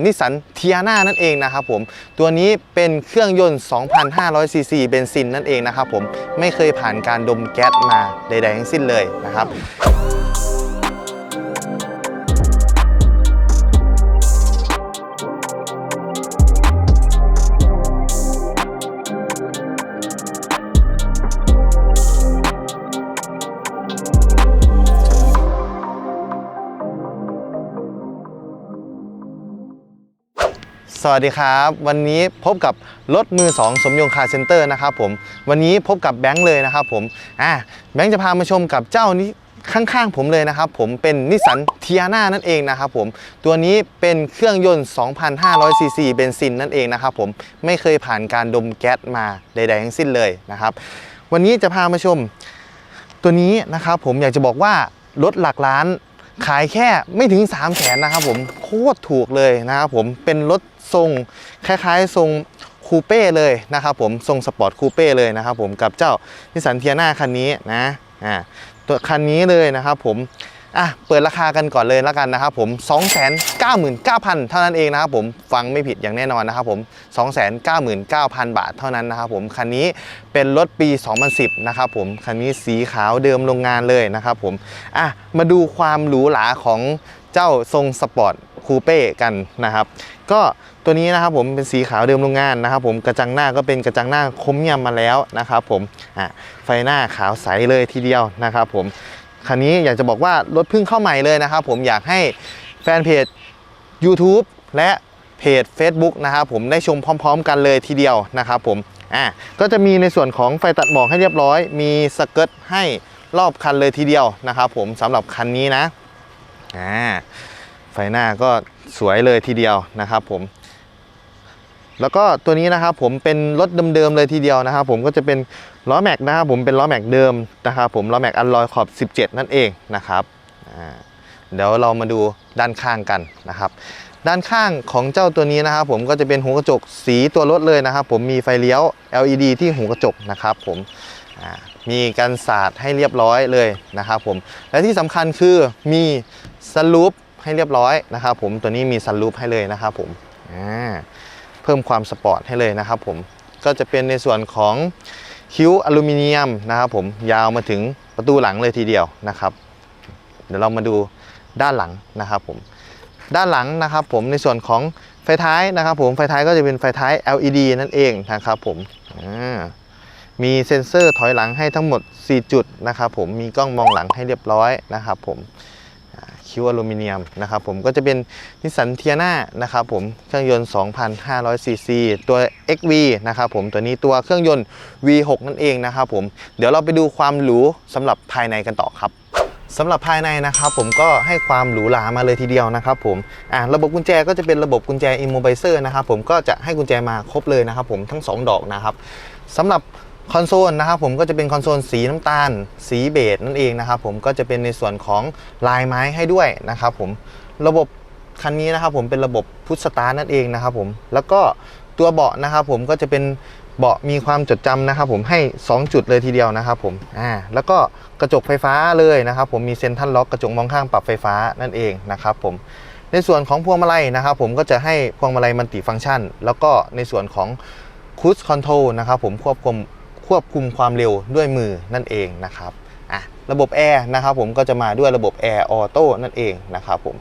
นิสสันเทียนานั่นเองนะครับผม ตัวนี้เป็นเครื่องยนต์ 2,500 ซีซีเบนซินนั่นเองนะครับผม ไม่เคยผ่านการดมแก๊สมาใดๆทั้งสิ้นเลยนะครับ สวัสดีครับ วันนี้พบกับรถมือ 2 สมยงคาร์เซ็นเตอร์นะครับผมวันนี้พบกับแบงค์เลยนะครับผมอะแบงค์จะพามาชมกับเจ้านี้ข้างๆผมเลยนะครับผมเป็นนิสสันเทียนานั่นเองนะครับผมตัวนี้เป็นเครื่องยนต์ 2,500ซีซีเบนซินนั่นเองนะครับผมไม่เคยผ่านการดมแก๊สมาใดๆทั้งสิ้นเลยนะครับ วันนี้จะพามาชม ตัวนี้นะครับผมอยากจะบอกว่ารถหลักล้านขายแค่ไม่ถึง 3 0 0แสนนะครับผมโคตรถูกเลยนะครับผมเป็นรถ ทรงคล้ายๆ ทรงคูเป้เลยนะครับผมทรงสปอร์ตคูเป้เลยนะครับผมกับเจ้านิสสันเทียนาคันนี้นะอ่าตัวคันนี้เลยนะครับผมอะเปิดราคากันก่อนเลยแล้วกันนะครับผม 299,000 เท่านั้นเองนะครับผมฟังไม่ผิดอย่างแน่นอนนะครับผม 299,000 บาทเท่านั้นนะครับผมคันนี้เป็นรถปี 2010 นะครับผมคันนี้สีขาวเดิมโรงงานเลยนะครับผมอะมาดูความหรูหราของเจ้าทรงสปอร์ต คูเป้กันนะครับ ก็ตัวนี้นะครับผมเป็นสีขาวเดิมโรงงานนะครับ ผมกระจังหน้าก็เป็นกระจังหน้าคมยำมาแล้วนะครับ ผมอะไฟหน้าขาวใสเลยทีเดียวนะครับ ผมคันนี้อยากจะบอกว่ารถเพิ่งเข้าใหม่เลยนะครับ ผมอยากให้แฟนเพจ YouTube และเพจ Facebook นะครับผมได้ชมพร้อม ๆ กันเลยทีเดียวนะครับผมอะก็จะมีในส่วนของไฟตัดหมอกให้เรียบร้อย มีสเกิร์ตให้รอบคันเลยทีเดียวนะครับผมสำหรับคันนี้นะอ่า ฟหน้าก็สวยเลยทีเดียวนะครับผม แล้วก็ตัวนี้นะครับผมเป็นรถเดิมๆเลยทีเดียวนะครับ ผมก็จะเป็นล้อแม็กนะครับผมเป็นล้อแม็กเดิมนะครับผมล้อแม็กอัลลอยขอบ 17 นั่นเองนะครับอ่าเดี๋ยวเรามาดูด้านข้างกันนะครับ ด้านข้างของเจ้าตัวนี้นะครับ ผมก็จะเป็นหูกระจกสีตัวรถเลยนะครับ ผมมีไฟเลี้ยว LED ที่หูกระจกนะครับ ผมอ่ามีกันสาดให้เรียบร้อยเลยนะครับผม และที่สำคัญคือมีสลูป ให้เรียบร้อยนะครับผมตัวนี้มีสลูปให้เลยนะครับผมเพิ่มความสปอร์ตให้เลยนะครับผมก็จะเป็นในส่วนของคิ้วอลูมิเนียมนะครับผมยาวมาถึงประตูหลังเลยทีเดียวนะครับ เดี๋ยวเรามาดูด้านหลังนะครับผมด้านหลังนะครับผมในส่วนของไฟท้ายนะครับผมไฟท้ายก็จะเป็นไฟท้าย LED นั่นเองนะครับผมมีเซ็นเซอร์ถอยหลังให้ทั้งหมด 4 จุดนะครับผมมีกล้องมองหลังให้เรียบร้อยนะครับผม คิวอลูมิเนียมนะครับผมก็จะเป็นนิสสันเทียนานะครับผมเครื่องยนต์ 2,500 ซีซีตัว XV นะครับผมตัวนี้ตัวเครื่องยนต์ V6 นั่นเองนะครับผมเดี๋ยวเราไปดูความหรูสำหรับภายในกันต่อครับสำหรับภายในนะครับผมก็ให้ความหรูหรามาเลยทีเดียวนะครับผมอ่าระบบกุญแจก็จะเป็นระบบกุญแจ Immobilizer นะครับผมก็จะให้กุญแจมาครบเลยนะครับผมทั้ง 2 ดอกนะครับสำหรับ คอนโซลนะครับผมก็จะเป็นคอนโซลสีน้ำตาล สีเบจนั่นเองนะครับผมก็จะเป็นในส่วนของลายไม้ให้ด้วยนะครับผมระบบคันนี้นะครับผมเป็นระบบพุทสตาร์นั่นเองนะครับผมแล้วก็ตัวเบาะนะครับผมก็จะเป็นเบาะมีความจดจำนะครับผมให้ 2 จุดเลยทีเดียวนะครับผมอ่าแล้วก็กระจกไฟฟ้าเลยนะครับผมมีเซ็นทรัลล็อกกระจกมองข้างปรับไฟฟ้านั่นเองนะครับผมในส่วนของพวงมาลัยนะครับผมก็จะให้พวงมาลัยมัลติฟังก์ชัน แล้วก็ในส่วนของคูสคอนโทรลนะครับผมควบคุม ควบคุมความเร็วด้วยมือนั่นเองนะครับอะระบบแอร์นะครับผมก็จะมาด้วยระบบแอร์ออโต้นั่นเองนะครับผม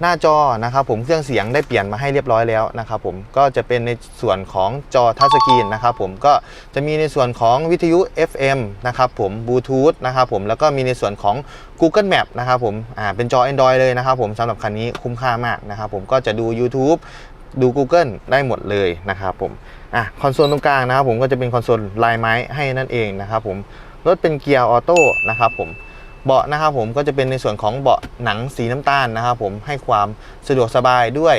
หน้าจอนะครับผมเครื่องเสียงได้เปลี่ยนมาให้เรียบร้อยแล้วนะครับผมก็จะเป็นในส่วนของจอทัชสกรีนนะครับผมก็จะมีในส่วนของวิทยุ FM นะครับผมบลูทูธนะครับผมแล้วก็มีในส่วนของ Google Map นะครับผมอ่าเป็นจอ Android เลยนะครับผมสำหรับคันนี้คุ้มค่ามากนะครับผมก็จะดู YouTube ดู Google ได้หมดเลยนะครับผมอะคอนโซลตรงกลางนะครับผมก็จะเป็นคอนโซลลายไม้ให้นั่นเองนะครับผมรถเป็นเกียร์ออโต้นะครับผมเบาะนะครับผมก็จะเป็นในส่วนของเบาะหนังสีน้ำตาลนะครับผมให้ความสะดวกสบายด้วย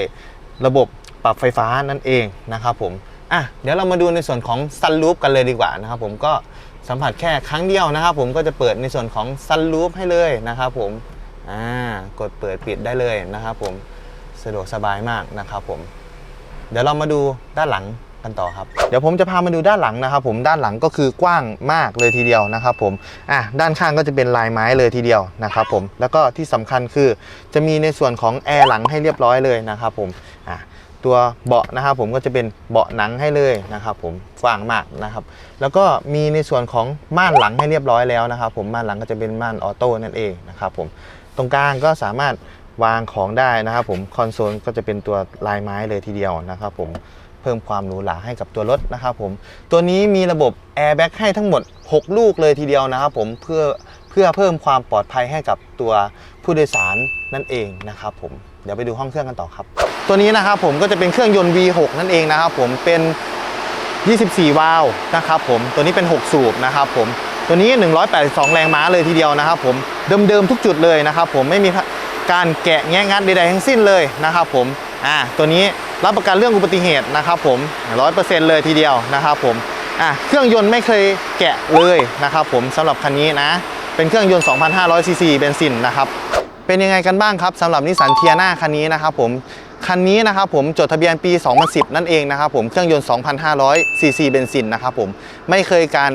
ระบบปรับไฟฟ้านั่นเองนะครับผมอะเดี๋ยวเรามาดูในส่วนของซันรูปกันเลยดีกว่านะครับผมก็สัมผัสแค่ครั้งเดียวนะครับผมก็จะเปิดในส่วนของซันรูปให้เลยนะครับผมอ่ากดเปิดปิดได้เลยนะครับผมสะดวกสบายมากนะครับผม เดี๋ยวเรามาดูด้านหลังกันต่อครับ เดี๋ยวผมจะพามาดูด้านหลังนะครับ ผมด้านหลังก็คือกว้างมากเลยทีเดียวนะครับผมอะด้านข้างก็จะเป็นลายไม้เลยทีเดียวนะครับผมแล้วก็ที่สำคัญคือจะมีในส่วนของแอร์หลังให้เรียบร้อยเลยนะครับผมอะตัวเบาะนะครับผมก็จะเป็นเบาะหนังให้เลยนะครับผมกว้างมากนะครับ แล้วก็มีในส่วนของม่านหลังให้เรียบร้อยแล้วนะครับ ผมม่านหลังก็จะเป็นม่านออโต้นั่นเองนะครับผมตรงกลางก็สามารถ วางของได้นะครับผมคอนโซลก็จะเป็นตัวลายไม้เลยทีเดียวนะครับผมเพิ่มความหรูหราให้กับตัวรถนะครับผมตัวนี้มีระบบแอร์แบ็กให้ทั้งหมด 6 ลูกเลยทีเดียวนะครับผมเพื่อเพื่อเพิ่มความปลอดภัยให้กับตัวผู้โดยสารนั่นเองนะครับผมเดี๋ยวไปดูห้องเครื่องกันต่อครับ ตัวนี้นะครับผมก็จะเป็นเครื่องยนต์ V6 นั่นเองนะครับผมเป็น 24 วาล์วนะครับผมตัวนี้เป็น 6 สูบนะครับผมตัวนี้ 182 แรงม้าเลยทีเดียวนะครับผมเดิมๆทุกจุดเลยนะครับผมไม่มี การแกะแงะงัดใดๆทั้งสิ้นเลยนะครับผมอ่าตัวนี้รับประกันเรื่องอุบัติเหตุนะครับผม100%เลยทีเดียวนะครับผมอะเครื่องยนต์ไม่เคยแกะเลยนะครับผมสำหรับคันนี้นะ เป็นเครื่องยนต์ 2,500ซีซีเบนซินนะครับเป็นยังไงกันบ้างครับสำหรับนิสสันเทียนาคันนี้นะครับผมคันนี้นะครับผมจดทะเบียนปี 2010 นั่นเองนะครับผมเครื่องยนต์ 2,500ซีซีเบนซินนะครับผมไม่เคยการ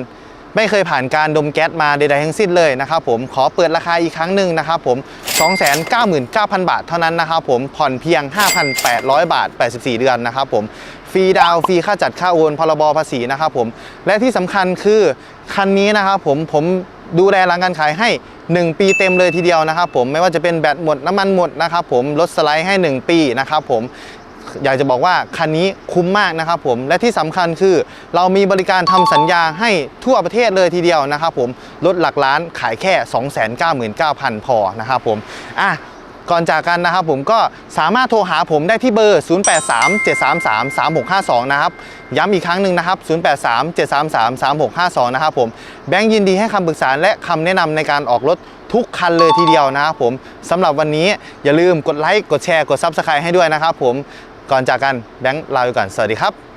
ไม่เคยผ่านการดมแก๊สมาใดๆทั้งสิ้นเลยนะครับผมขอเปิดราคาอีกครั้งหนึ่งนะครับผม299,000 บาทเท่านั้นนะครับผมผ่อนเพียง 5,800 บาท 84 เดือนนะครับผมฟรีดาวฟรีค่าจัดค่าโอนพรบภาษีนะครับผมและที่สำคัญคือคันนี้นะครับผมผมดูแลหลังการขายให้ 1 ปีเต็มเลยทีเดียวนะครับผมไม่ว่าจะเป็นแบตหมดน้ำมันหมดนะครับผมลดสไลด์ให้ 1 ปีนะครับผม อยากจะบอกว่าคันนี้คุ้มมากนะครับผมและที่สำคัญคือ เรามีบริการทำสัญญาให้ทั่วประเทศเลยทีเดียวนะครับผมลดหลักล้านขายแค่ 299,000 พอนะครับผมอะก่อนจากกันนะครับผมก็สามารถโทรหาผมได้ที่เบอร์ 0837333652 นะครับ ย้ำอีกครั้งหนึ่งนะครับ 0837333652 นะครับผม แบงค์ยินดีให้คำปรึกษาและคำแนะนำในการออกรถทุกคันเลยทีเดียวนะครับผมสำหรับวันนี้อย่าลืมกดไลค์ กดแชร์ กด Subscribe ให้ด้วยนะครับผม ก่อนจากกันแบงค์ลาไปก่อนสวัสดีครับ